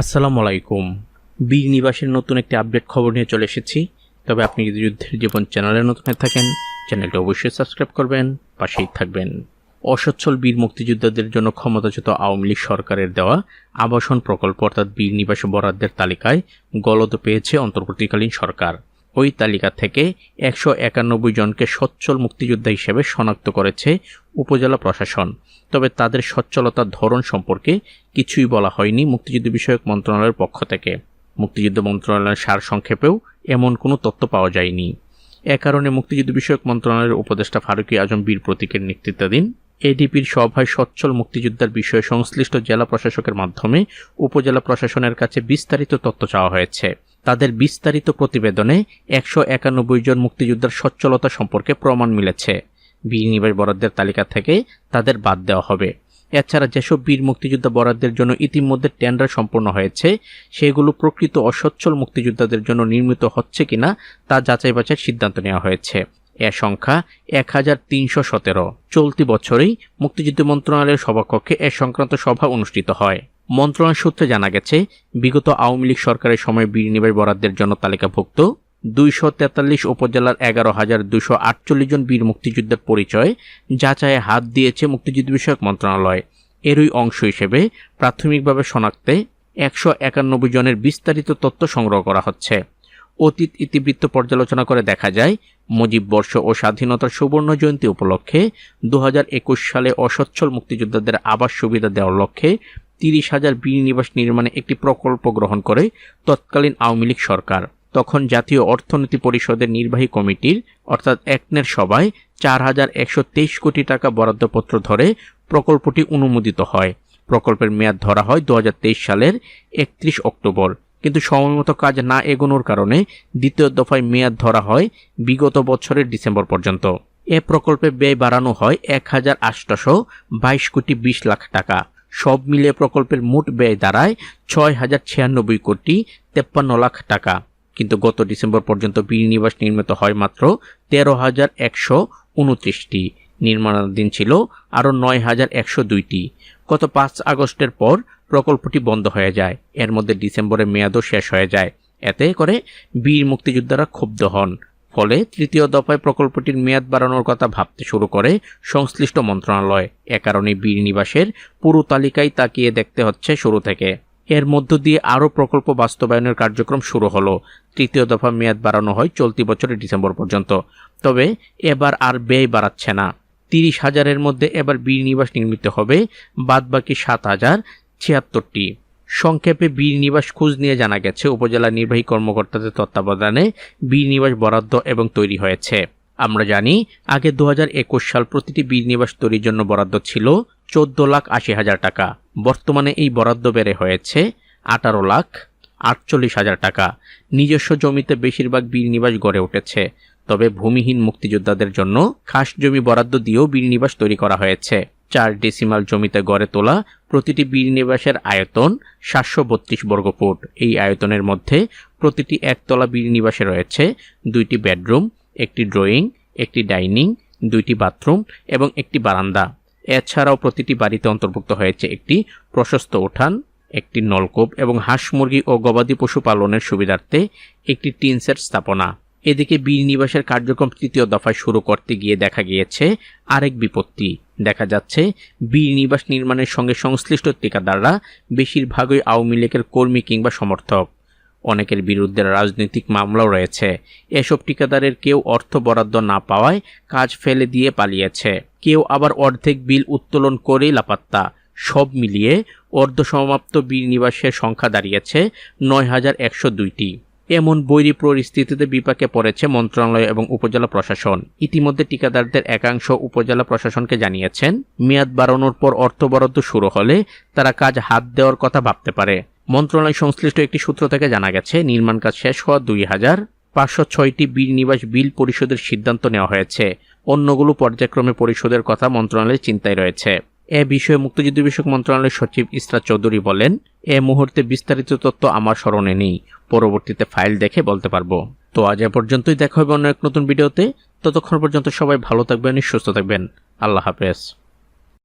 আসসালামু আলাইকুম। বীর নিবাসের নতুন একটি আপডেট খবর নিয়ে চলে এসেছি। তবে আপনি যদি যুদ্ধের জীবন চ্যানেলে নতুন হয়ে থাকেন, চ্যানেলটি অবশ্যই সাবস্ক্রাইব করবেন, পাশেই থাকবেন। অসচ্ছল বীর মুক্তিযোদ্ধাদের জন্য ক্ষমতাচ্যুত আওয়ামী লীগ সরকারের দেওয়া আবাসন প্রকল্প অর্থাৎ বীর নিবাস বরাদ্দের তালিকায় গলদ পেয়েছে অন্তর্বর্তীকালীন সরকার। ওই তালিকা থেকে একশো একানব্বই জনকে সচ্ছল মুক্তিযোদ্ধা হিসেবে শনাক্ত করেছে উপজেলা প্রশাসন। তবে তাদের সচ্ছলতার ধরন সম্পর্কে কিছুই বলা হয়নি মুক্তিযুদ্ধ বিষয়ক মন্ত্রণালয়ের পক্ষ থেকে। মুক্তিযুদ্ধ মন্ত্রণালয়ের সার সংক্ষেপেও এমন কোনো তথ্য পাওয়া যায়নি। এ কারণে মুক্তিযুদ্ধ বিষয়ক মন্ত্রণালয়ের উপদেষ্টা ফারুকী আজম বীর প্রতীকের নেতৃত্বাধীন এডিপির সভায় সচ্ছল মুক্তিযোদ্ধার বিষয়ে সংশ্লিষ্ট জেলা প্রশাসকের মাধ্যমে উপজেলা প্রশাসনের কাছে বিস্তারিত তথ্য চাওয়া হয়েছে। তাদের বিস্তারিত প্রতিবেদনে একশো একানব্বই জন মুক্তিযোদ্ধার সচ্ছলতা সম্পর্কে প্রমাণ মিলেছে। বীর নিবাস বরাদ্দের তালিকা থেকে তাদের বাদ দেওয়া হবে। এছাড়া যেসব বীর মুক্তিযোদ্ধা বরাদ্দের জন্য ইতিমধ্যে টেন্ডার সম্পন্ন হয়েছে, সেগুলো প্রকৃত অসচ্ছল মুক্তিযোদ্ধাদের জন্য নির্মিত হচ্ছে কিনা তা যাচাই বাছাইয়ের সিদ্ধান্ত নেওয়া হয়েছে। এ সংখ্যা এক হাজার তিনশো সতেরো। চলতি বছরেই মুক্তিযুদ্ধ মন্ত্রণালয়ের সভাকক্ষে এ সংক্রান্ত সভা অনুষ্ঠিত হয়। মন্ত্রণালয় সূত্রে জানা গেছে, বিগত আওয়ামী লীগ সরকারের সময় বীর নিবাস বরাদ্দের জন্য তালিকাভুক্ত দুইশো তেতাল্লিশ উপজেলার এগারো হাজার দুশো আটচল্লিশ জন বীর মুক্তিযুদ্ধের পরিচয় যাচাইয়ে হাত দিয়েছে মুক্তিযুদ্ধ বিষয়ক মন্ত্রণালয়। এরই অংশ হিসেবে প্রাথমিকভাবে শনাক্তে একশো একানব্বই জনের বিস্তারিত তথ্য সংগ্রহ করা হচ্ছে। অতীত ইতিবৃত্ত পর্যালোচনা করে দেখা যায়, মুজিব বর্ষ ও স্বাধীনতার সুবর্ণ জয়ন্তী উপলক্ষে দু হাজার একুশ সালে অসচ্ছল মুক্তিযোদ্ধাদের আবাস সুবিধা দেওয়ার লক্ষ্যে তিরিশ হাজার বিনিবাস নির্মাণে একটি প্রকল্প গ্রহণ করে তৎকালীন আওয়ামী লীগ সরকার। তখন জাতীয় অর্থনীতি পরিষদের নির্বাহী কমিটির, অর্থাৎ একনের সভায় চার হাজার একশো তেইশ কোটি টাকা বরাদ্দপত্র ধরে প্রকল্পটি অনুমোদিত হয়। প্রকল্পের মেয়াদ ধরা হয় দু হাজার তেইশ সালের একত্রিশ অক্টোবর। কিন্তু সময়মতো কাজ না এগোনোর কারণে দ্বিতীয় দফায় মেয়াদ ধরা হয় বিগত বছরের ডিসেম্বর পর্যন্ত। এ প্রকল্পে ব্যয় বাড়ানো হয় এক হাজার আটশো বাইশ কোটি বিশ লাখ টাকা। সব মিলিয়ে প্রকল্পের মোট ব্যয় দাঁড়ায় ছয় হাজার ছিয়ানব্বই কোটি তেপ্পান্ন লাখ টাকা। কিন্তু গত ডিসেম্বর পর্যন্ত বীর নিবাস নির্মিত হয় মাত্র তেরো হাজার একশো উনত্রিশটি। নির্মাণাধীন ছিল আরও নয় হাজার একশো দুইটি। গত পাঁচ আগস্টের পর প্রকল্পটি বন্ধ হয়ে যায়। এর মধ্যে ডিসেম্বরে মেয়াদও শেষ হয়ে যায়। এতে করে বীর মুক্তিযোদ্ধারা ক্ষুব্ধ হন। ফলে তৃতীয় দফায় প্রকল্পটির মেয়াদ বাড়ানোর কথা ভাবতে শুরু করে সংশ্লিষ্ট মন্ত্রণালয়। এ কারণে বীর নিবাসের পুরো তালিকায় তাকিয়ে দেখতে হচ্ছে শুরু থেকে। এর মধ্য দিয়ে আরও প্রকল্প বাস্তবায়নের কার্যক্রম শুরু হলো। তৃতীয় দফা মেয়াদ বাড়ানো হয় চলতি বছরের ডিসেম্বর পর্যন্ত। তবে এবার আর ব্যয় বাড়াচ্ছে না। তিরিশ হাজারের মধ্যে এবার বীর নিবাস নির্মিত হবে। বাদবাকি সাত হাজার ছিয়াত্তরটি। সংক্ষেপে বীর নিবাস খোঁজ নিয়ে জানা গেছে, উপজেলা নির্বাহী কর্মকর্তাদের তত্ত্বাবধানে বীর নিবাস বরাদ্দ এবং তৈরি হয়েছে। আমরা জানি, আগে দু হাজার একুশ সাল প্রতিটি বীর নিবাস তৈরির জন্য বরাদ্দ ছিল চোদ্দ লাখ আশি হাজার টাকা। বর্তমানে এই বরাদ্দ বেড়ে হয়েছে আঠারো লাখ আটচল্লিশ হাজার টাকা। নিজস্ব জমিতে বেশিরভাগ বীর নিবাস গড়ে উঠেছে। তবে ভূমিহীন মুক্তিযোদ্ধাদের জন্য খাস জমি বরাদ্দ দিয়েও বীর নিবাস তৈরি করা হয়েছে। চার ডেসিমাল জমিতে গড়ে তোলা প্রতিটি বীর নিবাসের আয়তন সাতশো বত্রিশ বর্গফুট। এই আয়তনের মধ্যে প্রতিটি একতলা বীর নিবাসে রয়েছে দুইটি বেডরুম, একটি ড্রয়িং, একটি ডাইনিং, দুইটি বাথরুম এবং একটি বারান্দা। এছাড়াও প্রতিটি বাড়িতে অন্তর্ভুক্ত হয়েছে একটি প্রশস্ত উঠান, একটি নলকূপ এবং হাঁস মুরগি ও গবাদি পশু পালনের সুবিধার্থে একটি টিনসেট স্থাপনা। এদিকে বীর নিবাসের কার্যক্রম তৃতীয় দফায় শুরু করতে গিয়ে দেখা গিয়েছে আরেক বিপত্তি। দেখা যাচ্ছে বীর নিবাস নির্মাণের সঙ্গে সংশ্লিষ্ট ঠিকাদাররা বেশিরভাগই আওয়ামী লীগের কর্মী কিংবা সমর্থক। অনেকের বিরুদ্ধে রাজনৈতিক মামলাও রয়েছে। এসব ঠিকাদারের কেউ অর্থ বরাদ্দ না পাওয়ায় কাজ ফেলে দিয়ে পালিয়েছে। কেউ আবার অর্ধেক বিল উত্তোলন করেই লাপাত্তা। সব মিলিয়ে অর্ধসমাপ্ত বীর নিবাসের সংখ্যা দাঁড়িয়েছে নয় হাজার একশো দুইটি। এমন বৈরী পরিস্থিতিতে বিপাকে পড়েছে মন্ত্রণালয় এবং উপজেলা প্রশাসন। ইতিমধ্যে ঠিকাদারদের একাংশ উপজেলা প্রশাসনকে জানিয়েছেন, মেয়াদ বাড়ানোর পর অর্থ বরাদ্দ শুরু হলে তারা কাজ হাত দেওয়ার কথা ভাবতে পারে। মন্ত্রণালয় সংশ্লিষ্ট একটি সূত্র থেকে জানা গেছে, নির্মাণ কাজ শেষ হওয়া দুই হাজার পাঁচশো ছয়টি বীর নিবাস বিল পরিশোধের সিদ্ধান্ত নেওয়া হয়েছে। অন্যগুলো পর্যায়ক্রমে পরিশোধের কথা মন্ত্রণালয়ের চিন্তায় রয়েছে। এ বিষয়ে মুক্তিযুদ্ধ বিষয়ক মন্ত্রণালয়ের সচিব ইসরা চৌধুরী বলেন, এ মুহূর্তে বিস্তারিত তথ্য আমার স্মরণে নেই। পরবর্তীতে ফাইল দেখে বলতে পারব। তো আজ এ পর্যন্তই দেখা হবে অন্য এক নতুন ভিডিওতে। ততক্ষণ পর্যন্ত সবাই ভালো থাকবেন, সুস্থ থাকবেন। আল্লাহ হাফেজ।